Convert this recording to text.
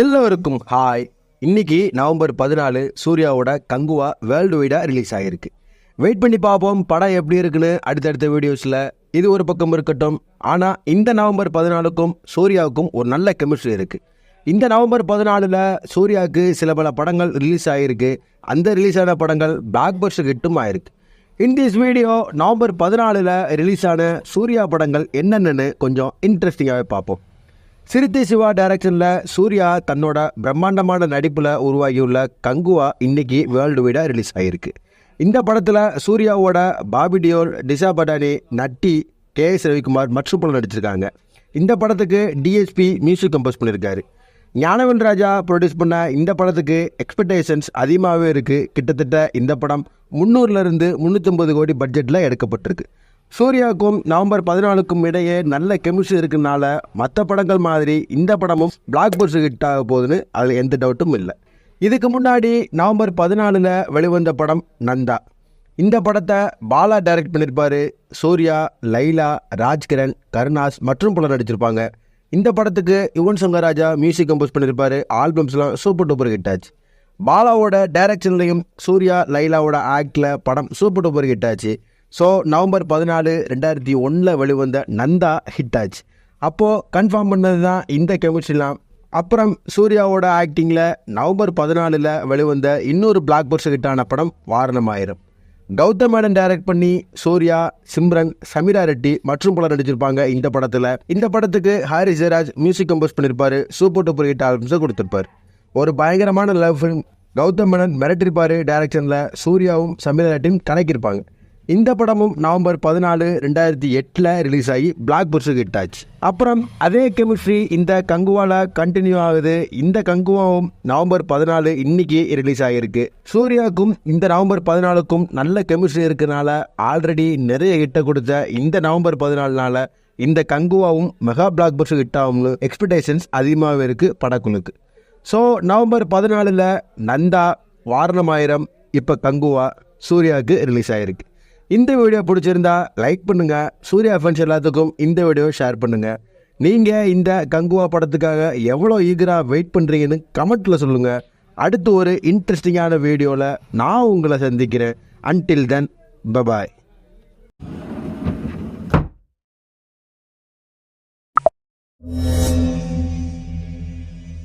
எல்லோருக்கும் ஹாய் இன்னைக்கு நவம்பர் பதினாலு சூர்யாவோட கங்குவா வேர்ல்டு வைடாக ரிலீஸ் ஆகிருக்கு வெயிட் பண்ணி பார்ப்போம் படம் எப்படி இருக்குன்னு அடுத்தடுத்த வீடியோஸில் இது ஒரு பக்கம் இருக்கட்டும். ஆனால் இந்த நவம்பர் பதினாலுக்கும் சூர்யாவுக்கும் ஒரு நல்ல கெமிஸ்ட்ரி இருக்குது இந்த நவம்பர் பதினாலில் சூர்யாவுக்கு சில பல படங்கள் ரிலீஸ் ஆகிருக்கு அந்த ரிலீஸ் ஆன படங்கள் பிளாக் பஸ்டர் ஹிட்டும் ஆயிருக்கு. இன் திஸ் வீடியோ நவம்பர் பதினாலில் ரிலீஸ் ஆன சூர்யா படங்கள் என்னென்னு கொஞ்சம் இன்ட்ரெஸ்டிங்காகவே பார்ப்போம். சிறுத்தை சிவா டைரக்ஷனில் சூர்யா தன்னோட பிரம்மாண்டமான நடிப்பில் உருவாகியுள்ள கங்குவா இன்னைக்கு வேர்ல்டு வைடாக ரிலீஸ் ஆகிருக்கு இந்த படத்தில் சூர்யாவோட பாபி டியோல் டிசா பட்டானி நட்டி கே எஸ் ரவிக்குமார் மற்றும் பலர் நடிச்சிருக்காங்க. இந்த படத்துக்கு டிஎஸ்பி மியூசிக் கம்போஸ் பண்ணியிருக்காரு ஞானவன் ராஜா ப்ரொடியூஸ் பண்ண இந்த படத்துக்கு எக்ஸ்பெக்டேஷன்ஸ் அதிகமாகவே இருக்குது கிட்டத்தட்ட இந்த படம் முந்நூறுலேருந்து முந்நூற்றம்பது கோடி பட்ஜெட்டில் எடுக்கப்பட்டிருக்கு. சூர்யாவுக்கும் நவம்பர் பதினாலுக்கும் இடையே நல்ல கெமிஸ்ட்ரி இருக்கனால மற்ற படங்கள் மாதிரி இந்த படமும் பிளாக் பஸ்டர் ஹிட் ஆக போகுதுன்னு அதில் எந்த டவுட்டும் இல்லை. இதுக்கு முன்னாடி நவம்பர் பதினாலில் வெளிவந்த படம் நந்தா. இந்த படத்தை பாலா டைரக்ட் பண்ணியிருப்பார் சூர்யா லைலா ராஜ்கிரண் கருணாஸ் மற்றும் பலர் நடிச்சிருப்பாங்க. இந்த படத்துக்கு யுவன் சங்கர் ராஜா மியூசிக் கம்போஸ் பண்ணியிருப்பார் ஆல்பம்ஸ்லாம் சூப்பர் டூப்பர் ஹிட் ஆச்சு. பாலாவோட டைரக்ஷன்லையும் சூர்யா லைலாவோட ஆக்டில் படம் சூப்பர் டூப்பர் ஹிட் ஆச்சு. ஸோ நவம்பர் பதினாலு ரெண்டாயிரத்தி ஒன்றில் வெளிவந்த நந்தா ஹிட் ஆச்சு. அப்போது கன்ஃபார்ம் பண்ணது தான் இந்த கெமிஸ்ட்ரிலாம் அப்புறம் சூர்யாவோட ஆக்டிங்கில் நவம்பர் பதினாலில் வெளிவந்த இன்னொரு பிளாக் பஸ்டர் ஹிட்டான படம் வாரணமாயிரம். கௌதம் மேடன் டைரக்ட் பண்ணி சூர்யா சிம்ரன் சமீரா ரெட்டி மற்றும் பலர் நடிச்சிருப்பாங்க இந்த படத்தில். இந்த படத்துக்கு ஹாரி ஜெயராஜ் மியூசிக் கம்போஸ் பண்ணியிருப்பாரு சூப்பர் டூப்பர் ஹிட் ஆல்பம்ஸை கொடுத்துருப்பாரு. ஒரு பயங்கரமான லவ் ஃபிலிம் கௌதம் மேனன் மிரட்டிருப்பார் டைரக்ஷனில் சூர்யாவும் சமீரா ரெட்டியும் கலக்கியிருப்பாங்க இந்த படமும் நவம்பர் பதினாலு ரெண்டாயிரத்தி எட்டில் ரிலீஸ் ஆகி பிளாக் பஸ்டர் ஹிட் ஆச்சு. அப்புறம் அதே கெமிஸ்ட்ரி இந்த கங்குவால கண்டினியூ ஆகுது. இந்த கங்குவாவும் நவம்பர் பதினாலு இன்னைக்கு ரிலீஸ் ஆகியிருக்கு. சூர்யாவுக்கும் இந்த நவம்பர் பதினாலுக்கும் நல்ல கெமிஸ்ட்ரி இருக்கிறனால ஆல்ரெடி நிறைய ஹிட்டை கொடுத்த இந்த நவம்பர் பதினாலுனால இந்த கங்குவாவும் மெகா பிளாக் பஸ்டர் ஹிட் ஆகும்னு எக்ஸ்பெக்டேஷன்ஸ் அதிகமாகவே இருக்குது படக்குழுக்கு. ஸோ நவம்பர் பதினாலில் நந்தா வாரணமாயிரம் இப்போ கங்குவா சூர்யாவுக்கு ரிலீஸ் ஆகிருக்கு இந்த வீடியோ பிடிச்சிருந்தா லைக் பண்ணுங்க. சூர்யா ஃபன்ஸ் எல்லாத்துக்கும் இந்த வீடியோ ஷேர் பண்ணுங்க. நீங்கள் இந்த கங்குவா படத்துக்காக எவ்வளோ ஈகராக வெயிட் பண்ணுறீங்கன்னு கமெண்ட்டில் சொல்லுங்கள் அடுத்து ஒரு இன்ட்ரெஸ்டிங்கான வீடியோவில் நான் உங்களை சந்திக்கிறேன். Until then bye bye